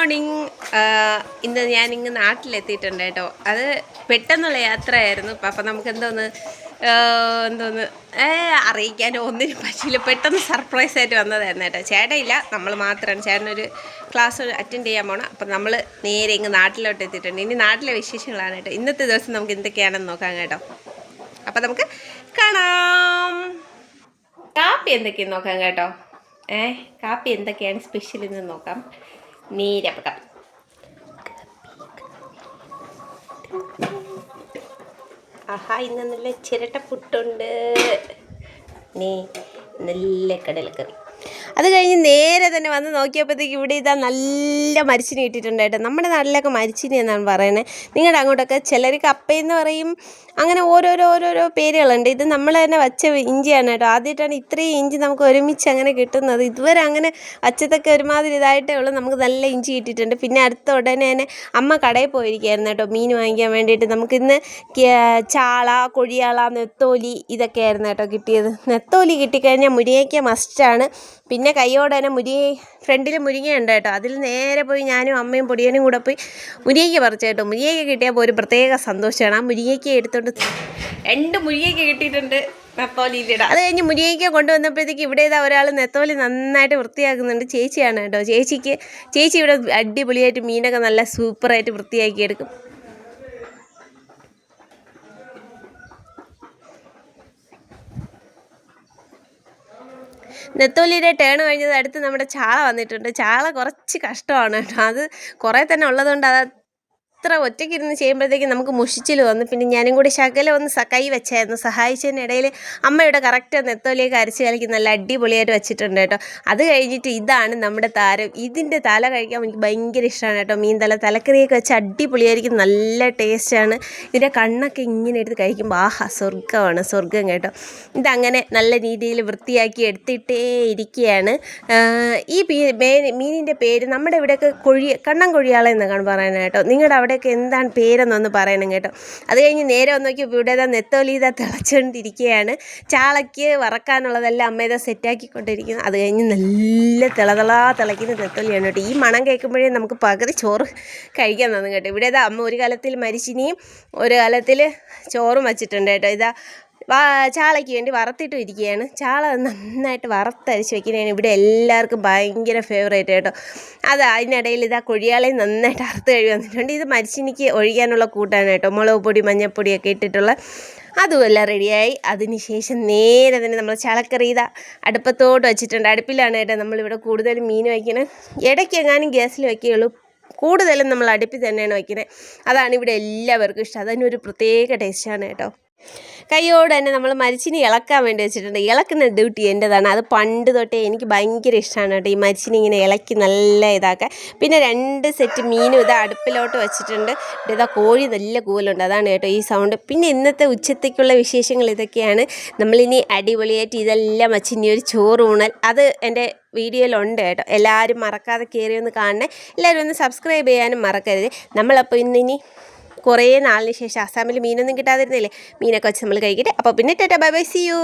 Morning ഇന്ന് ഞാൻ ഇങ്ങ് നാട്ടിലെത്തിയിട്ടുണ്ട് കേട്ടോ. അത് പെട്ടെന്നുള്ള യാത്രയായിരുന്നു. അപ്പം നമുക്ക് എന്തോന്ന് എന്തോന്ന് ഏ അറിയിക്കാൻ ഒന്നിനും പറ്റില്ല പെട്ടെന്ന് സർപ്രൈസ് ആയിട്ട് വന്നതായിരുന്നു കേട്ടോ. ചേട്ടയില്ല നമ്മൾ മാത്രമാണ് ചേട്ടനൊരു ക്ലാസ് അറ്റൻഡ് ചെയ്യാൻ പോണം. അപ്പം നമ്മൾ നേരെ ഇങ്ങ് നാട്ടിലോട്ട് എത്തിയിട്ടുണ്ട്. ഇനി നാട്ടിലെ വിശേഷങ്ങളാണ് കേട്ടോ. ഇന്നത്തെ ദിവസം നമുക്ക് എന്തൊക്കെയാണെന്ന് നോക്കാം കേട്ടോ. അപ്പം നമുക്ക് കാണാം. കാപ്പി എന്തൊക്കെയാണെന്ന് നോക്കാം കേട്ടോ. ഏ കാപ്പി എന്തൊക്കെയാണ് സ്പെഷ്യൽ എന്ന് നോക്കാം. നീരപ്പക്കം ആഹാ ഇന്ന് നല്ല ചിരട്ട പുട്ടുണ്ട്. നീ നല്ല കടലക്കറി. അത് കഴിഞ്ഞ് നേരെ തന്നെ വന്ന് നോക്കിയപ്പോഴത്തേക്ക് ഇവിടെ ഇതാ നല്ല മരിച്ചിനി കിട്ടിയിട്ടുണ്ടായിട്ട് കേട്ടോ. നമ്മുടെ നാട്ടിലൊക്കെ മരിച്ചിനി എന്നാണ് പറയുന്നത്. നിങ്ങളുടെ അങ്ങോട്ടൊക്കെ ചിലർ കപ്പയെന്ന് പറയും. അങ്ങനെ ഓരോരോ ഓരോരോ പേരുകളുണ്ട്. ഇത് നമ്മൾ തന്നെ വച്ച ഇഞ്ചിയാണ് കേട്ടോ. ആദ്യമായിട്ടാണ് ഇത്രയും ഇഞ്ചി നമുക്ക് ഒരുമിച്ച് അങ്ങനെ കിട്ടുന്നത്. ഇതുവരെ അങ്ങനെ വച്ചതൊക്കെ ഒരുമാതിരി ഇതായിട്ടേ ഉള്ളൂ. നമുക്ക് നല്ല ഇഞ്ചി കിട്ടിയിട്ടുണ്ട്. പിന്നെ അടുത്ത ഉടനെ തന്നെ അമ്മ കടയിൽ പോയിരിക്കുകയായിരുന്നു കേട്ടോ. മീൻ വാങ്ങിക്കാൻ വേണ്ടിയിട്ട് നമുക്കിന്ന് ചാള കൊഴിയാള നെത്തോലി ഇതൊക്കെ ആയിരുന്നു കേട്ടോ കിട്ടിയത്. നെത്തോലി കിട്ടിക്കഴിഞ്ഞാൽ മുരിങ്ങയ്ക്ക മസ്റ്റാണ് പിന്നെ കൈയോടെ തന്നെ മുരി ഫ്രണ്ടിൽ മുരിങ്ങയുണ്ട് കേട്ടോ. അതിൽ നേരെ പോയി ഞാനും അമ്മയും പൊടിയനും കൂടെ പോയി മുരിങ്ങയ്ക്ക പറിച്ചു കേട്ടോ. മുരിങ്ങയ്ക്ക കിട്ടിയപ്പോൾ ഒരു പ്രത്യേക സന്തോഷമാണ് ആ മുരിങ്ങയ്ക്ക് എടുത്തോണ്ട് രണ്ട് മുരിങ്ങയ്ക്ക കിട്ടിയിട്ടുണ്ട് നെത്തോലിയിലിടാം അത് കഴിഞ്ഞ് മുരിങ്ങയ്ക്ക കൊണ്ടുവന്നപ്പോഴത്തേക്ക് ഇവിടെ ഇതാ ഒരാൾ നെത്തോലി നന്നായിട്ട് വൃത്തിയാക്കുന്നുണ്ട്. ചേച്ചിയാണ് കേട്ടോ. ചേച്ചിക്ക് ചേച്ചി ഇവിടെ അടിപൊളിയായിട്ട് മീനൊക്കെ നല്ല സൂപ്പറായിട്ട് വൃത്തിയാക്കി നെത്തോലിയുടെ ടേൺ കഴിഞ്ഞത് അടുത്ത് നമ്മുടെ ചാള വന്നിട്ടുണ്ട്. ചാള കുറച്ച് കഷ്ടമാണ് കേട്ടോ. അത് കുറേ തന്നെ ഉള്ളതുകൊണ്ട് അത് അത്ര ഒറ്റയ്ക്ക് ഇരുന്ന് ചെയ്യുമ്പോഴത്തേക്ക് നമുക്ക് മുഷിച്ചിൽ വന്നു. പിന്നെ ഞാനും കൂടി ശകലം ഒന്ന് കൈ വെച്ചായിരുന്നു. സഹായിച്ചതിനിടയിൽ അമ്മയുടെ കറക്റ്റ് നെത്തോലിയൊക്കെ അരച്ച് കലക്കി നല്ല അടിപൊളിയായിട്ട് വെച്ചിട്ടുണ്ട് കേട്ടോ. അത് കഴിഞ്ഞിട്ട് ഇതാണ് നമ്മുടെ താരം. ഇതിന്റെ തല കഴിക്കാൻ എനിക്ക് ഭയങ്കര ഇഷ്ടമാണ് കേട്ടോ. മീൻ തല തലക്കറിയൊക്കെ വെച്ച് അടിപൊളിയായിരിക്കും. നല്ല ടേസ്റ്റാണ് ഇതിന്റെ കണ്ണൊക്കെ ഇങ്ങനെ എടുത്ത് കഴിക്കുമ്പോൾ ആഹാ സ്വർഗമാണ് സ്വർഗം കേട്ടോ. ഇതങ്ങനെ നല്ല രീതിയിൽ വൃത്തിയാക്കി എടുത്തിട്ടേ ഇരിക്കുകയാണ് ഈ മീനിന്റെ പേര് നമ്മുടെ ഇവിടെയൊക്കെ കൊഴി കണ്ണൻ കൊഴിയാളെന്നാണ് പറയാനായിട്ടോ നിങ്ങളുടെ അവിടെയൊക്കെ എന്താണ് പേരെന്നൊന്ന് പറയണം കേട്ടോ. അത് കഴിഞ്ഞ് നേരെ വന്ന് നോക്കി ഇവിടെ നെത്തോലീത തിളച്ചുകൊണ്ടിരിക്കുകയാണ് ചാളയ്ക്ക് വറക്കാനുള്ളതെല്ലാം അമ്മ ഇതാ സെറ്റാക്കിക്കൊണ്ടിരിക്കുന്നു അത് കഴിഞ്ഞ് നല്ല തിളതിളാ തിളയ്ക്കുന്ന നെത്തോലിയാണ് കേട്ടോ. ഈ മണം കേൾക്കുമ്പോഴേ നമുക്ക് പകുതി ചോറ് കഴിക്കാൻ തോന്നും കേട്ടോ. ഇവിടെ ഇതാ അമ്മ ഒരു കാലത്തിൽ മരിച്ചിനിയും ഒരു കാലത്തിൽ ചോറും വച്ചിട്ടുണ്ട് കേട്ടോ. ഇതാ ചാളയ്ക്ക് വേണ്ടി വറുത്തിട്ടും ഇരിക്കുകയാണ്. ചാള നന്നായിട്ട് വറുത്തരച്ച് വെക്കുന്നതാണ് ഇവിടെ എല്ലാവർക്കും ഭയങ്കര ഫേവറേറ്റ് കേട്ടോ അത് അതിനിടയിൽ ഇതാ കൊഴിയാളെ നന്നായിട്ട് അറുത്ത് കഴിവ് വന്നിട്ടുണ്ട്. ഇത് മരിച്ചിനിക്ക് ഒഴിക്കാനുള്ള കൂട്ടാണ് കേട്ടോ. മുളക് പൊടി മഞ്ഞൾപ്പൊടിയൊക്കെ ഇട്ടിട്ടുള്ള. അതുമെല്ലാം റെഡിയായി അതിനുശേഷം നേരെ തന്നെ നമ്മൾ ചളക്കറി ഇതാ അടുപ്പത്തോട്ട് വെച്ചിട്ടുണ്ട്. അടുപ്പിലാണ് കേട്ടോ നമ്മളിവിടെ കൂടുതലും മീൻ വയ്ക്കുന്നത് ഇടയ്ക്ക് എങ്ങാനും ഗ്യാസിൽ വയ്ക്കുകയുള്ളൂ. കൂടുതലും നമ്മൾ അടുപ്പിൽ തന്നെയാണ് വയ്ക്കുന്നത് അതാണ് ഇവിടെ എല്ലാവർക്കും ഇഷ്ടം. അതിനൊരു പ്രത്യേക ടേസ്റ്റാണ് കേട്ടോ. കൈയോടെ തന്നെ നമ്മൾ മരിച്ചിനി ഇളക്കാൻ വേണ്ടി വെച്ചിട്ടുണ്ട്. ഇളക്കുന്ന ഡ്യൂട്ടി എന്റെതാണ് അത് പണ്ട് തൊട്ടേ എനിക്ക് ഭയങ്കര ഇഷ്ടമാണ് കേട്ടോ ഈ മരിച്ചിനി ഇങ്ങനെ ഇളക്കി നല്ല ഇതാക്കാൻ. പിന്നെ രണ്ട് സെറ്റ് മീനും ഇതാ അടുപ്പിലോട്ട് വെച്ചിട്ടുണ്ട്. ഇതാ കോഴി നല്ല കൂലുണ്ട് അതാണ് കേട്ടോ ഈ സൗണ്ട് പിന്നെ ഇന്നത്തെ ഉച്ചത്തേക്കുള്ള വിശേഷങ്ങൾ ഇതൊക്കെയാണ്. നമ്മളിനി അടിപൊളിയായിട്ട് ഇതെല്ലാം വെച്ച് ഇനി ഒരു ചോറ് ഊണൽ. അത് എന്റെ വീഡിയോയിലുണ്ട് കേട്ടോ. എല്ലാവരും മറക്കാതെ കയറി ഒന്ന് കാണണേ. എല്ലാവരും ഒന്ന് സബ്സ്ക്രൈബ് ചെയ്യാനും മറക്കരുത്. നമ്മളപ്പോൾ ഇന്നിനി കുറേ നാളിന് ശേഷം അസാമിൽ മീനൊന്നും കിട്ടാതിരുന്നില്ലേ? മീനൊക്കെ വെച്ച് നമ്മൾ കഴിക്കട്ടെ. അപ്പോൾ പിന്നെ tata bye bye see you.